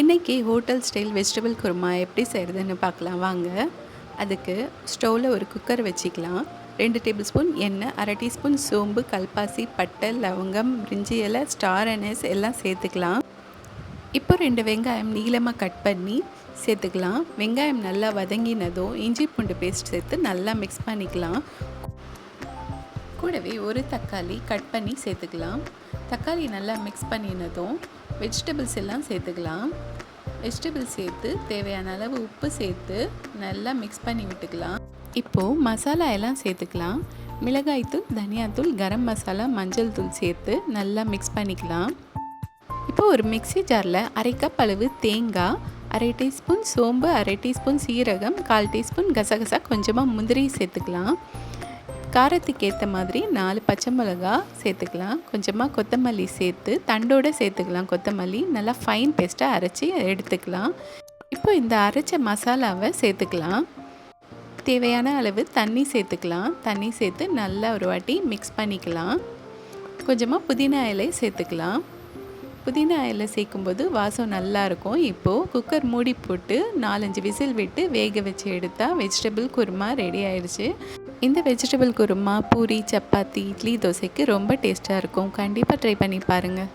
இன்றைக்கி hotel style vegetable kurma எப்படி செய்கிறதுன்னு பார்க்கலாம். வாங்க. அதுக்கு ஸ்டவ்வில் ஒரு குக்கர் வச்சுக்கலாம். ரெண்டு டேபிள் ஸ்பூன் எண்ணெய் அரை டீஸ்பூன் சோம்பு கல்பாசி பட்டை லவங்கம் பிரிஞ்சி இலை ஸ்டார் அனஸ் எல்லாம் சேர்த்துக்கலாம். இப்போ ரெண்டு வெங்காயம் நீளமாக கட் பண்ணி சேர்த்துக்கலாம். வெங்காயம் நல்லா வதங்கினதும் இஞ்சி பூண்டு பேஸ்ட் சேர்த்து நல்லா மிக்ஸ் பண்ணிக்கலாம். கூடவே ஒரு தக்காளி கட் பண்ணி சேர்த்துக்கலாம். தக்காளி நல்லா மிக்ஸ் பண்ணினதும் வெஜிடபிள்ஸ் எல்லாம் சேர்த்துக்கலாம். வெஜிடபிள்ஸ் சேர்த்து தேவையான அளவு உப்பு சேர்த்து நல்லா மிக்ஸ் பண்ணி விட்டுக்கலாம். இப்போது மசாலா எல்லாம் சேர்த்துக்கலாம். மிளகாய்த்தூள் தனியாத்தூள் கரம் மசாலா மஞ்சள் தூள் சேர்த்து நல்லா மிக்ஸ் பண்ணிக்கலாம். இப்போ ஒரு மிக்ஸி ஜாரில் அரை கப் அளவு தேங்காய் அரை டீஸ்பூன் சோம்பு அரை டீஸ்பூன் சீரகம் கால் டீஸ்பூன் கசகசா கொஞ்சமாக முந்திரி சேர்த்துக்கலாம். காரத்துக்கு ஏற்ற மாதிரி நாலு பச்சை மிளகா சேர்த்துக்கலாம். கொஞ்சமாக கொத்தமல்லி சேர்த்து தண்டோடு சேர்த்துக்கலாம். கொத்தமல்லி நல்லா ஃபைன் பேஸ்ட்டாக அரைச்சி எடுத்துக்கலாம். இப்போ இந்த அரைச்ச மசாலாவை சேர்த்துக்கலாம். தேவையான அளவு தண்ணி சேர்த்துக்கலாம். தண்ணி சேர்த்து நல்லா ஒரு வாட்டி மிக்ஸ் பண்ணிக்கலாம். கொஞ்சமாக புதினா இலை சேர்த்துக்கலாம். புதினா இலை சேர்க்கும்போது வாசம் நல்லாயிருக்கும் இப்போது குக்கர் மூடி போட்டு நாலஞ்சு விசில் விட்டு வேக வச்சு எடுத்தால் வெஜிடபிள் குருமா ரெடி ஆயிடுச்சு. இந்த வெஜிடபிள் குருமா பூரி சப்பாத்தி இட்லி தோசைக்கு ரொம்ப டேஸ்ட்டாக இருக்கும். கண்டிப்பாக ட்ரை பண்ணி பாருங்கள்